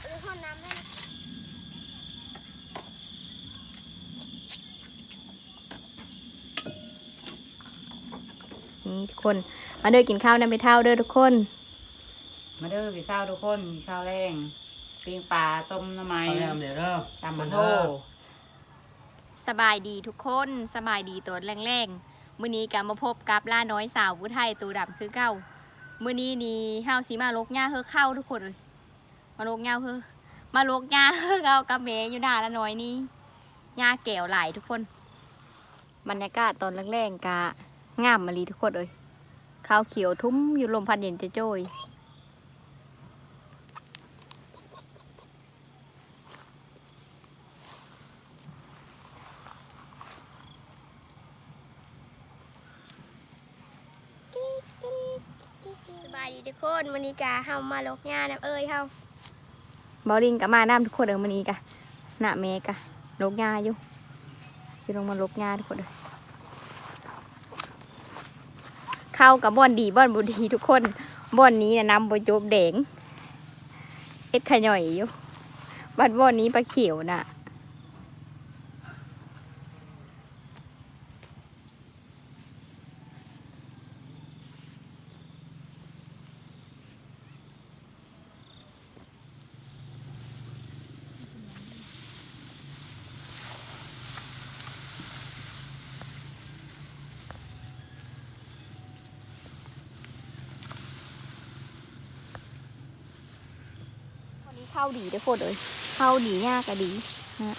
หรือห้องน้ำได้นะนี่ทุกคน มาเด้อกินข้าวน้ำไปเท่าเด้อทุกคน มาเด้อพี่เศร้าทุกคนมีข้าวแรงปิ้งปลาต้มน้ำไม้เอาแนมเดี๋ยวเด้อตำมะโถสบายดีทุกคนสบายดีตัวแรงๆมื้อนี้ก็มาพบกับล่าน้อยสาวผู้ไทยตัวดำคือเก้ามื้อนี้นี่ห้าวสีมาลกหญ้าเฮอเข้าทุกคนเลย มาลกหญ้าเฮอมาลกหญ้าเฮอเข้ากับเมอยู่ด่าละน้อยนี่หญ้าแก้วหลายทุกคน บรรยากาศตอนแรกๆกะงามมาลีทุกคนเลยข้าวเขียวทุ่มอยู่ลมพัดเย็นจะโจยสบายดีทุกคนวันนี้กาเฮามาลกหญ้าน้ำเอ้ยเฮา บอลิงกับมาน้ำทุกคนเออมันอนี้กะหน้าเมกะลกงาอยู่จะลงมาลกงาทุกคนเลยเข้ากับบ่อนดีบ่อนบุดีทุกคนบ่อนนี้นะนำบจบแดงเอ็ดขย่อยอยู่บัดบ่อนนี้ปลาเขียวน่ะ เข้าดีได้โคตรเลยเข้าดียากก็ดีนะ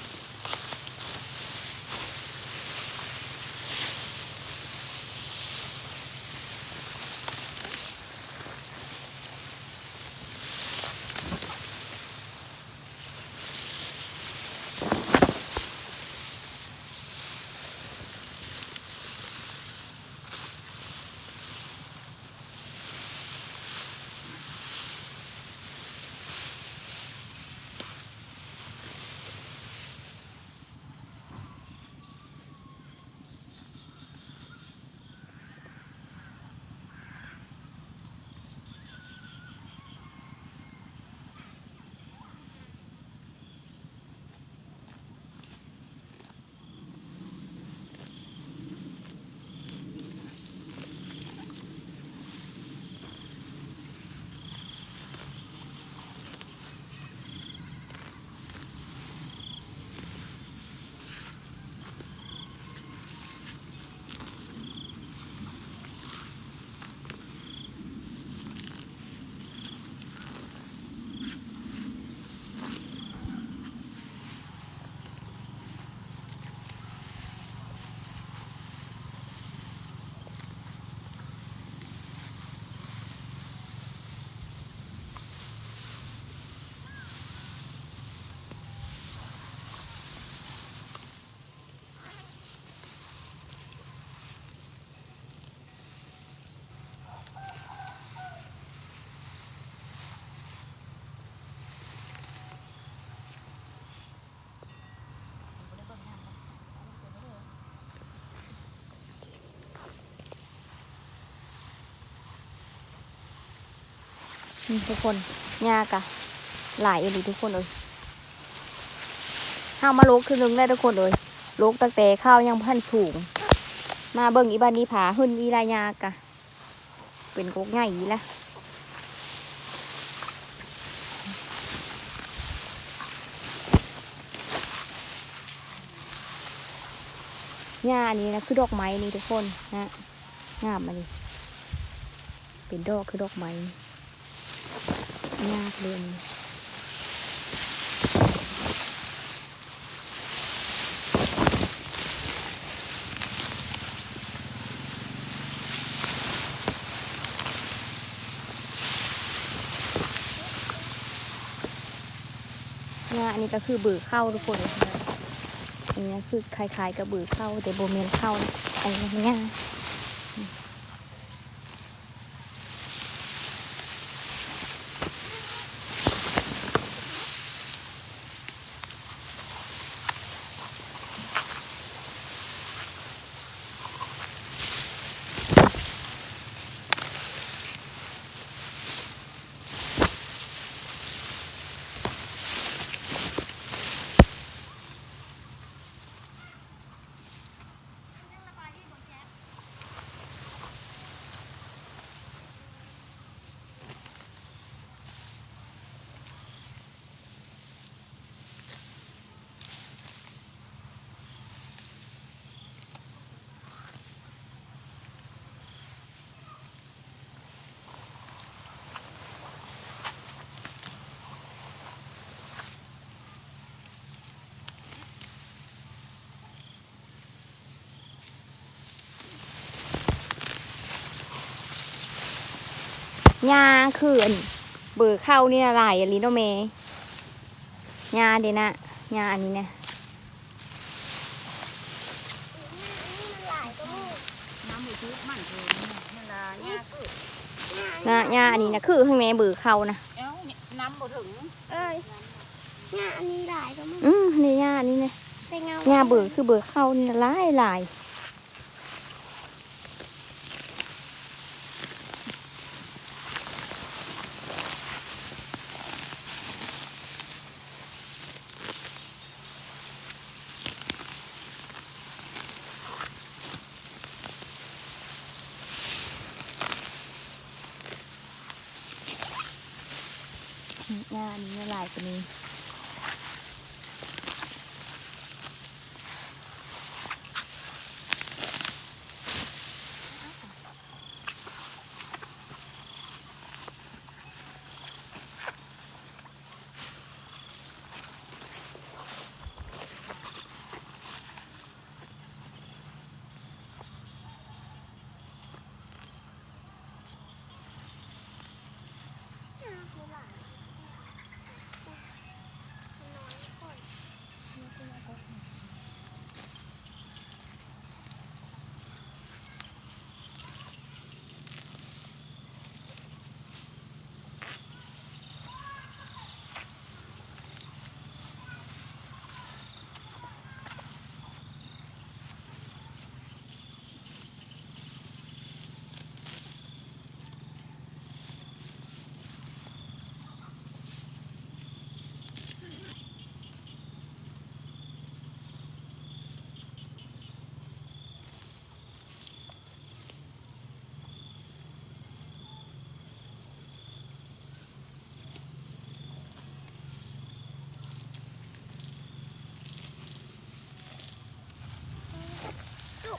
ทุกคนยากอะหลายเลยทุกคนเลยข้าวมาลกคือนึงได้ทุกคนเลยลกตั้งแต่ข้าวยังพันสูง มาเบิ่งอีบานนี้ผาหุ่นอีลายากะเป็นกกง่ายอีละหญ้าอันนี้นะคือดอกไม้นี่ทุกคนนะงามมาเลยเป็นดอกคือดอกไม้ ยากเลยอันนี้งาอันนี้ก็คือเบือเข้าทุกคนนะอันนี้คือคล้ายๆกับเบือเข้าแต่โบเมนเข้านะอันนี้ง่า ยหญ้าคืออันเบอร์เข้านี่ละลายอะลีโนเมหญ้าเดนะหญ้าอันนี้เนี่ยมันหลายก็มูน้ำมือทุกมันเองเวลาเนี่ยคือนะหญ้าอันนี้นะคือข้างในเบอร์เข้านะเอ้าเนี่ยน้ำบ่ถึงเอ้ยเนี่ยอันนี้หลายก็มูอืมนี่หญ้าอันนี้เนี่ยเป็นเงาหญ้าเบอร์คือเบอร์เข้านี่ละลายลาย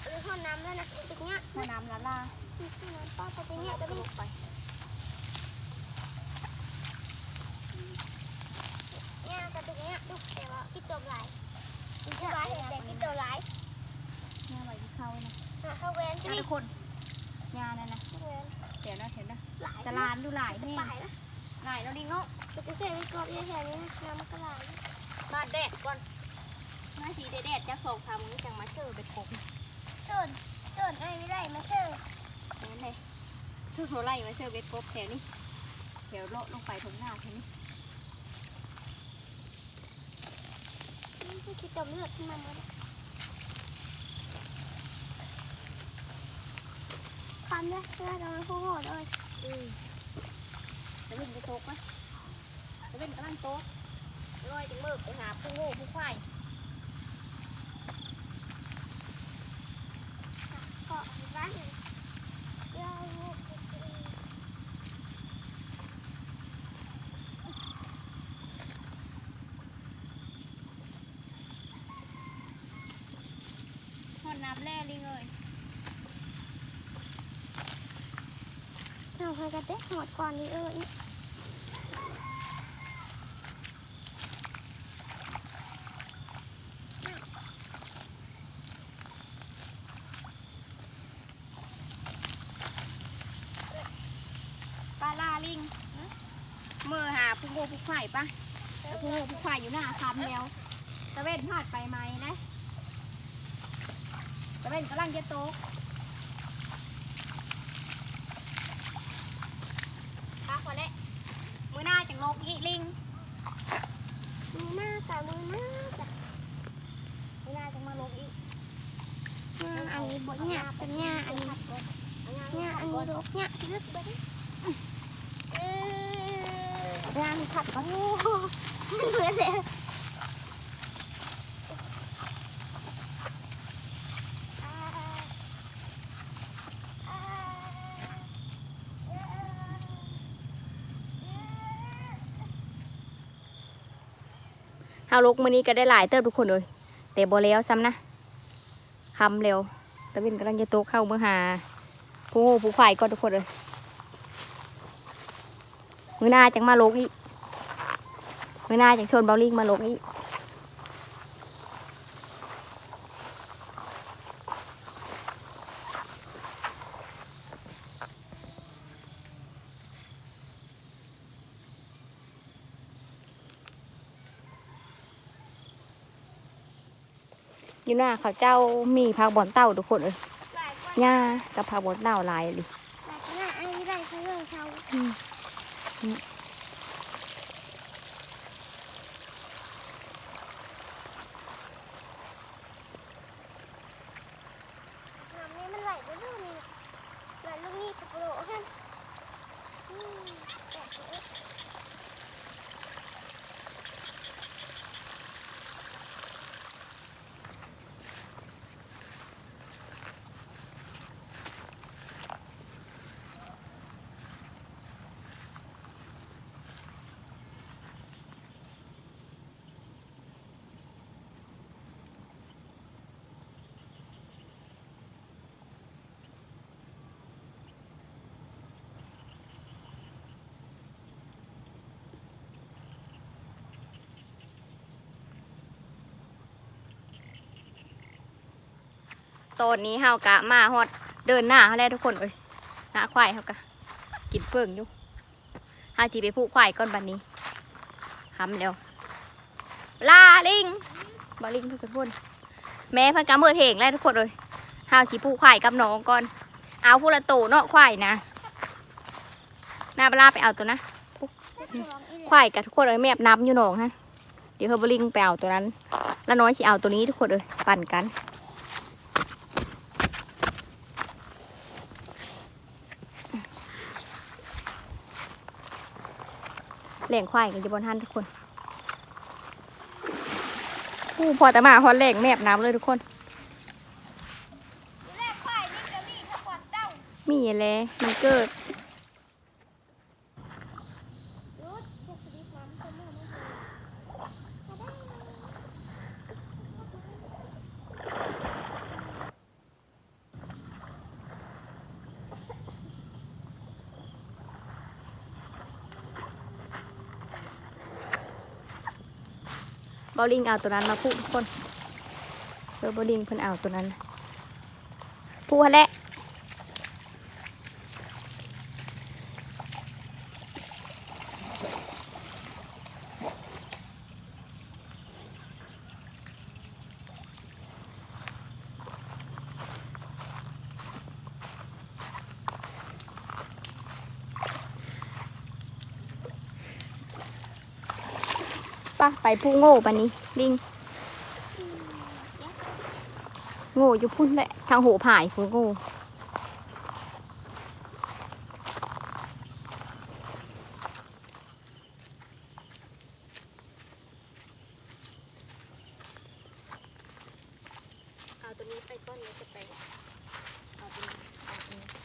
จุกเลยทอดน้ำแล้วนะตึกเนี้ยหม้อน้ำละลาน้ำป้าไปตึกเนี้ยก็มีเนี่ยกระตึกเนี้ยดุแต่ว่ากินตัวหลายกินตัวหลายแต่กินตัวหลายหญ้าใบที่เข้านะอะเข้าเวนที่อะนี่ทุกคนหญ้านั่นนะเข้าเวนเดี๋ยวนะเดี๋ยวนะหลายจะลานดูหลายแห้งหลายนะหลายแล้วดิเนาะจะไปเสียไม่กรอบแถวนี้นะน้ำมันก็หลายมาแดดก่อนมาสีแดดๆจะส่งทำนี้จังมาเจอไปครบ เชิญเชิญไอ้ไม่ได้มาเชิญนั่นเลยชุดโหไล่มาเจอเบ็ดกบแถวนี้เดี๋ยวโละลงไปตรงหน้าแถวนี้นี่คือจมเลือดขึ้นมาหมดคันเลยเลือดเราไม่พูดหมดเลยจะเป็นจะโตกไหมจะเป็นกำลังโตกลอยจังมือไปหาผู้โง่ผู้ควาย เกาะบ้านเลยเลือดน้ำแร่ลิงเลยเราเคยกระเตะหมดก่อนนี้เอออี ปลาลาลิงมือหา ผู้โง่ผู้ควายปะแต่ผู้โง่ผู้ควายอยู่หน้าคำแล้วตะเวนพลาดไปไหมนะตะเวนกำลังจะโตกปลาพอแล้วมือหน้าจังลกอีลิง มือหน้ากับมือหน้าจ้ะมือหน้าจังมาลกอีงานอันนี้บดหยาเป็นหยาอันนี้หยาอันนี้ดกหยาที่ลึกไปดิ งานผัดก็โอ้โหเหลือเลยเฮาลกมือนี้ก็ได้หลายเติบทุกคนเลยแต่บ่แล้วซ้ำนะคำเร็วตะเวนกำลังจะโตเข้ามือหาผู้โง่ผู้ควายก็ทุกคนเลย มือหน้าจังมาลกอีกมือหน้าจังชวนเบลลิงมาลกอีกอยู่หน้าเขาเจ้ามีผักบอนเต้าทุกคนเลยย่ากับพักบอนเต้าลายเลย ตอนนี้เฮากะมาฮอดเดินหน้าเขาแล้วทุกคนเอ้ยหน้าควายเฮากะกินเพิ่งอยู่เฮาจีไปผูกควายก่อนบันนี้ทำเร็วลาลิงบาลิงทุกคนแม่พันกำเบิดเหงแล้วทุกคนเลยเฮาจีผูกควายกับน้องก่อน เอาผู้ละโตเนาะควายนะหน้าปลาไปเอาตัวนะควายกับทุกคนเลยแมบน้ำอยู่หนองฮะเดี๋ยวเฮอร์บลิงไปเอาตัวนั้น แล้วน้อยสิเอาตัวนี้ทุกคนเลยปั่นกัน เลี้ยงควายกันอยู่บนท่านทุกคนผู้พอแต่มาฮอนแหลงแมบน้ำเลยทุกคนแรกควายนี่ก็มีถ้าก่อนเต้ามีอะไรมันเกิด รู้จะสลิปน้ำก็มือไม่ดี บ อลลิงเอาตัวนั้นมาพูดทุกคนเออบอลลิงเพิ่นเอาตัวนั้นพูดแหละ ปะไปผู้โง่ปันนี้ลิงโง่อยู่พุ่นแหละทางโหผายผู้โง่าตัวนี้ไปก้อนนี้จะไปเอาตัวนี้เอาตัวนี้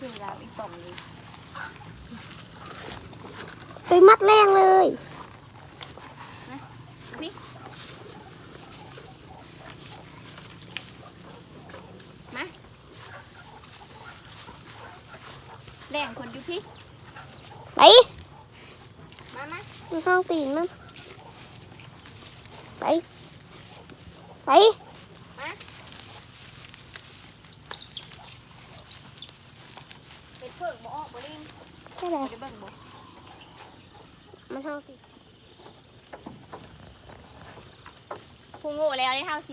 คือ เราอีกสองนี้ไปมัดแรงเลยนี่มาแรงคนอยู่พี่ไปมามามันเข้าตีนมันไปไป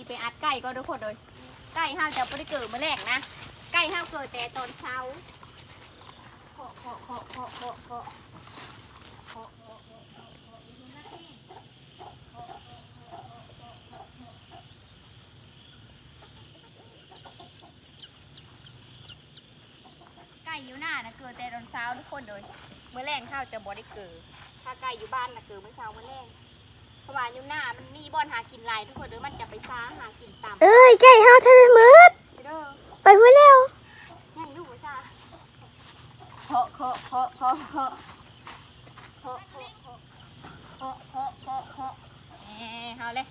ไปอัดไก่ก็ทุกคนเลยไก่ห้าวจะไม่ได้เกิดมาแรกนะไก่ห้าวเกิดแต่ตอนเช้าเคาะเคาะเคาะเคาะเคาะเคาะไก่อยู่หน้านะเกิดแต่ตอนเช้าทุกคนเลยเมื่อแรงข้าวจะบอได้เกิดถ้าไก่อยู่บ้านนะเกิดเมื่อเช้าเมื่อแรง เพราะว่าอยู่หน้ามันมีบ่อนหากินหลายทุกคนเลยมันจะไปซ้าหากินตามเอ้ยไก่เฮาทันมืดชิเด้อไปพูดแล้วยังอยู่บ่ซ่าเคาะเคาะเคาะเคาะเคาะเคาะเคาะเคาะเคาะเคาะเคาะแหมเอาเลย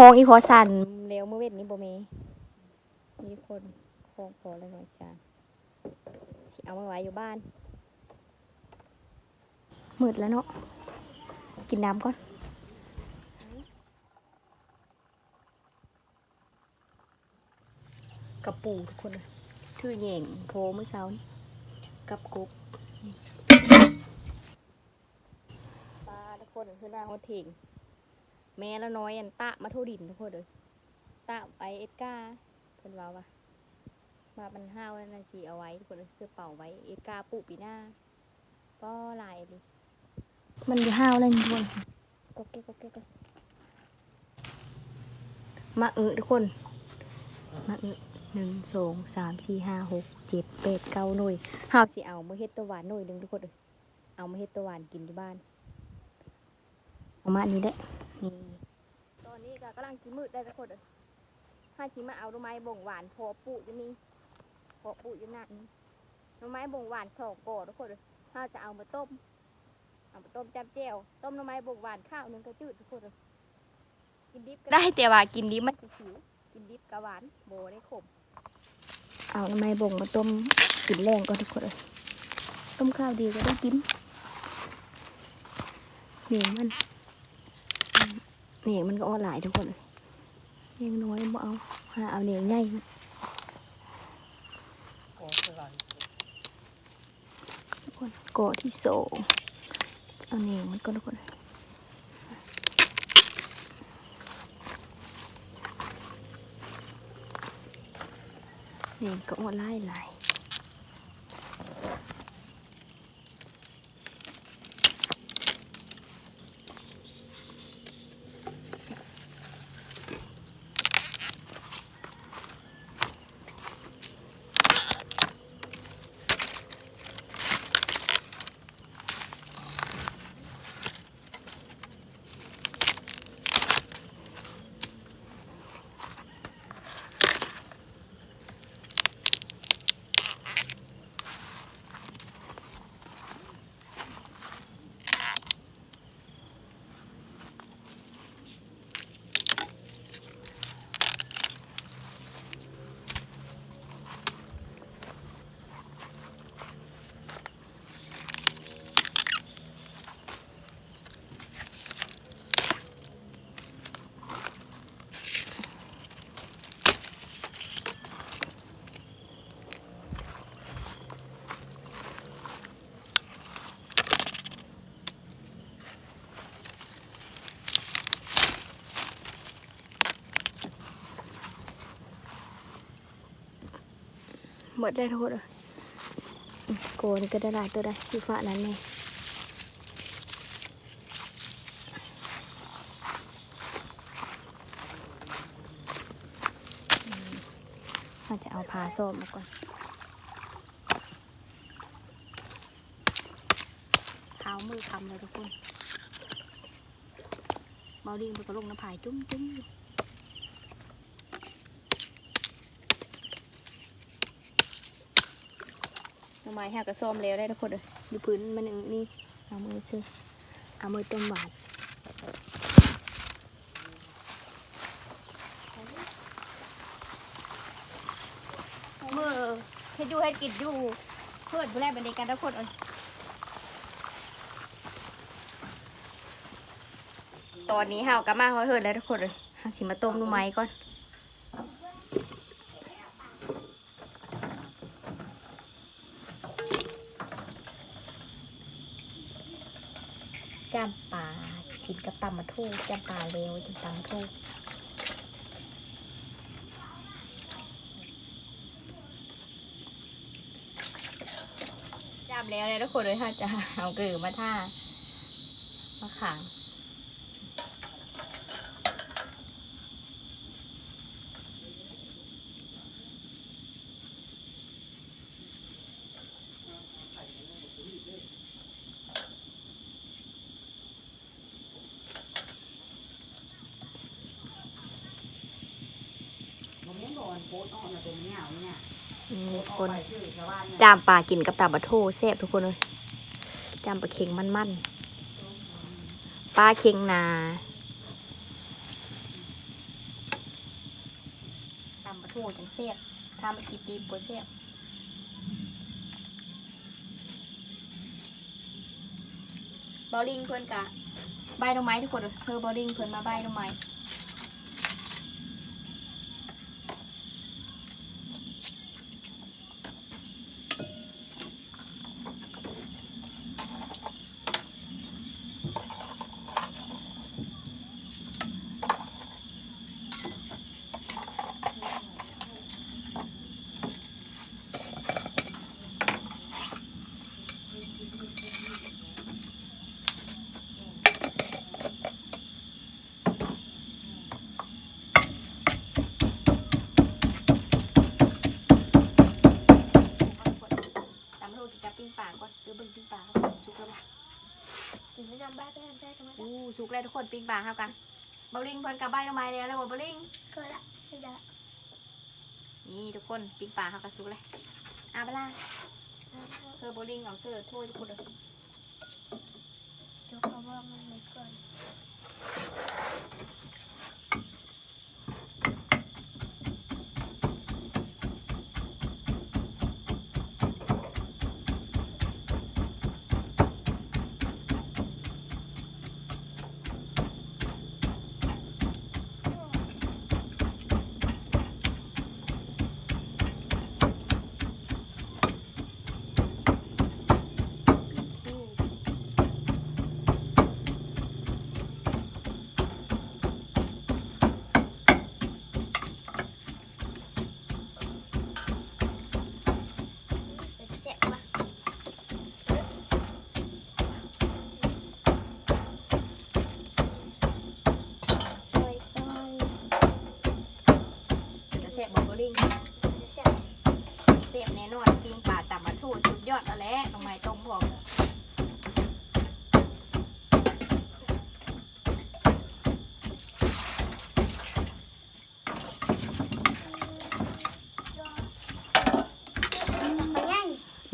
คองอีพอสันเร็วเมื่อเวทนี้บ่มีมีคนคองพอแล้วหน่อยจ้าสิเอามาไว้อยู่บ้านมืดแล้วเนาะกินน้ำก่อนกระปูทุกคนเลยถือแหย่งโพเมื่อเช้านี้กับกบนี่ปลาทุกคนขึ้นมาหัวเถง แม่ละน้อยอันตะมาโทดินทุกคนเลยตะไอเอ็ดก้าเพิ่นว่าว่ามาบันห้าวนั่นนะจีเอาไว้ทุกคนเลยเสื้อเป่าไว้เอ็ดก้าปูปีหน้าก็ลายเลยมันจะห้าวเลยทุกคนก็เก๊กก็เก๊กเลยมาเออทุกคน มาเออหนึ่งสองสามสี่ห้าหกเจ็ดแปดเก้าหน่วยห้าสิเอามาเฮ็ดตัวหวานหน่วยหนึ่งทุกคนเลยเอามาเฮ็ดตัวหวานกินที่บ้านเอามาอันนี้ได้นี่ ตอนนี้ก็กำลังกินมืดได้ทุกคนเลยห้าชิมาเอาดอกไม้บ่งหวานพอปลูกอยู่นี่พอปลูกอยู่นั่นดอกไม้บ่งหวานสองก่อทุกคนเลยห้าจะเอามาต้ม เอามาต้มจับแจ่วต้มดอกไม้บ่งหวานข้าวหนึ่งก็จืดทุกคนเลยกินดิบก็ได้แต่ว่ากินดิบมันจะหิวกินดิบกะหวานโบได้ขมเอาน้ำมันบ่งมาต้มกินแรงก่อนทุกคนเลยต้มข้าวดีก็ได้กินเหนียงมัน เนียงมันก็อ่อนหลายทุกคนเลยเหนียงน้อยบ่เอาหาเอาเนียงใหญ่ทุกคนกอที่โสเอาเนียงมันก็ทุกคนเนียงก็อ่อนหลายหลาย หมดได้ทั้งหมดเลยโกนก็ได้หลายตัวได้อยู่ฝานั้นแน่อืมเราจะเอาพาส้มมาก่อนเท้ามือคำเลยทุกคนเบาดิ้งไปก็ลงน้ำผายจุ้มจุ้มอยู่ หน่อ ไม้หักกระส้มแล้วได้ทุกคนเลยอยู่พื้นมันหนึ่งนี่เอามือซื้อเอามือต้มหวานมือเฮ็ดอยู่เฮ็ดกินอยู่เพื่อนผู้แรกเป็นเด็กกันทุกคนเอ้ยตอนนี้เฮากะมาเขาเถิดแล้วทุกคนเลยเฮาสิมาต้มหน่อไม้ก่อน จำปลา กินกับตำมาทูจำปาเร็วจำตำมะทูแล้วเลยทุกคนเลยค่ะจะเอาเกลือมาท่ามาขางมันไม่บอกโคตรอ่อนมาเป็นเงี้ยเนี่ย อืมโคทุตกรคนไปชื่อชาวบ้านเนี่ยจามปลากินกับตาบะโทแซ่บทุกคนเลยจามปลาเค็งมันๆปลาเค็งนาตามปลาโทจังแซ่บถ้ามากินดีปวดแซ่บบอลลิงเพื่อนกะใบดอกไม้ทุกคนเด้อเธอบอลลิงเพื่อนมาใบดอกไม้ ตามโทษกับ ปิ้งปลาก่อนเดี๋ยวเบิ่งปิ้งปลาเขาก่อนสุกแล้วปะถึงจะจำบ้านได้ทำได้ทำไมได้อู้สุกแล้วทุกคนปิ้งปลาเข้ากันเบาลิงเพิ่นกับใบดอกไม้แล้วแล้วบ่เบาลิงเกิดละไม่ได้นี่ทุกคนปิ้งปลาเข้ากันสุกเลยอาบลาเธอเบาลิงเอาเสื้อถ้วยทุกคนเด้อเดี๋ยวเขาว่ามันไม่เกิน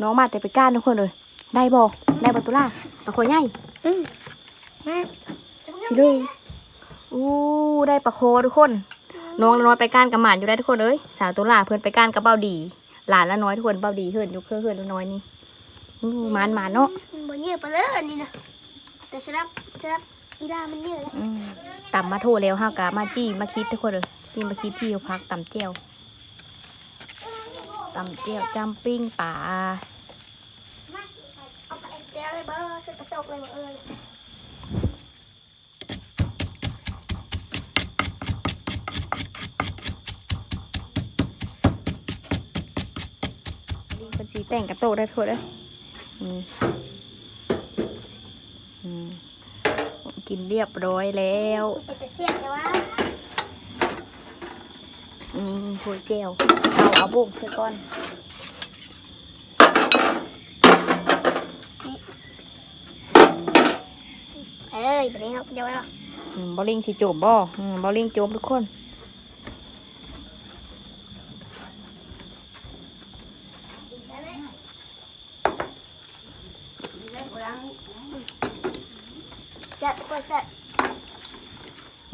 น้องมาแต่ไปก้านทุกคนเลย ได้บ่ได้บ่ตุล่าปลาโคใหญ่อืมมาสิเลยอู้ได้ปลาโคทุกคน น้องละน้อยไปก้านกับหมานอยู่ได้ทุกคนเอ้ยสาวตุลาเพื่อนไปก้านกับเบ้าดี หลานละน้อยทุกคนเบ้าดีเฮือนอยู่เครือเฮือนละน้อยนี่อู้หมานหมานเนาะบนเยอะไปเลยอันนี้นะแต่สำหรับสำหรับอีดามันเยอะแล้วอืมตำมาโทแล้วห้ากะมาจี้มาคิดทุกคนเลยจี้มาคิดที่อยู่พักตำเจียวตำเจียวจำปิ้งป่าเอาไป เบอร์ใส่กระจกเลยเออเป็นสีแต่งกระโตกได้ทุกคนเลยอืมอืมกินเรียบร้อยแล้วเป็นแต่เสียแต่ว่านี่หัวเจลเอาเอาบุกใส่ก้อน ไป เลยไปเลยครับเดี๋ยวแล้วอืมบอลลิงสิโจมบ่อืมบอลลิงโจมทุกคนจะกดจะ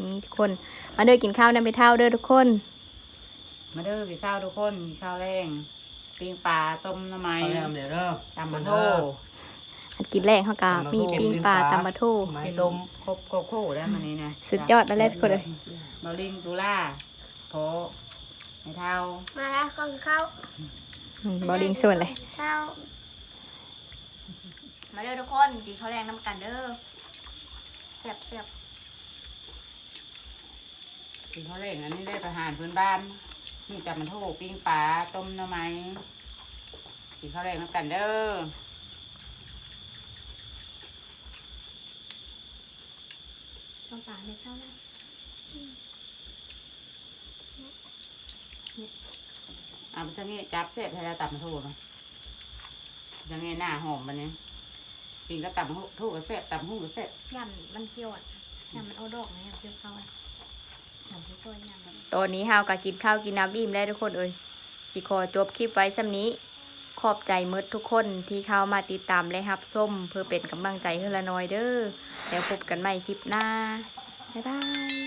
นี่ทุกคน มาเด้อกินข้าวน้ำไปเท่าเด้อทุกคน มาเด้อพี่เศร้าทุกคนมีข้าวแรงปิ้งปลาต้มหน้ำไม้เอาแล้วเดี๋ยวเด้อตำมันโทอัน กินแรกเขากะมีปิ้งปลาตำบะทูไม้ต้มครบครบคู่ได้มันนี้นะสุดยอดแล้วแหละทุกคนเลยบอลลิงตุล่าโถไม่เท่ามาแล้วก็เข้าอืมบอลลิงส่วนเลยเข้ามาเด้อทุกคนกินข้าวแรงน้ำกันเด้อแซ่บแซ่บกินข้าวแรงอันนี้ได้ประหารพื้นบ้านนี่จับมันโถปิ้งปลาต้มหน้ำไม้กินข้าวแรงน้ำกันเด้อ ต้ม ปลาไม่เข้านะอะมันจะงี้จับเสร็จให้เราตับมาทูมาจะงี้หน้าหอมมันนี้ปิงก็ตับมาทูกับเสร็จตับหูกับเสร็จยำมันเคี่ยวอะยำมันโอดอกนะยำเคี่ยวเข้าอะหอมทุกตัวยำมันตอนนี้เฮาก็กินข้าวกินน้ำอิ่มแล้วทุกคนเอ้ยสิขอจบคลิปไว้ซ้ำนี้ ขอบใจมืดทุกคนที่เข้ามาติดตามและรับส้ม เพื่อเป็นกำลังใจให้ละน้อยเด้อแล้วพบกันใหม่คลิปหน้า บ๊ายบาย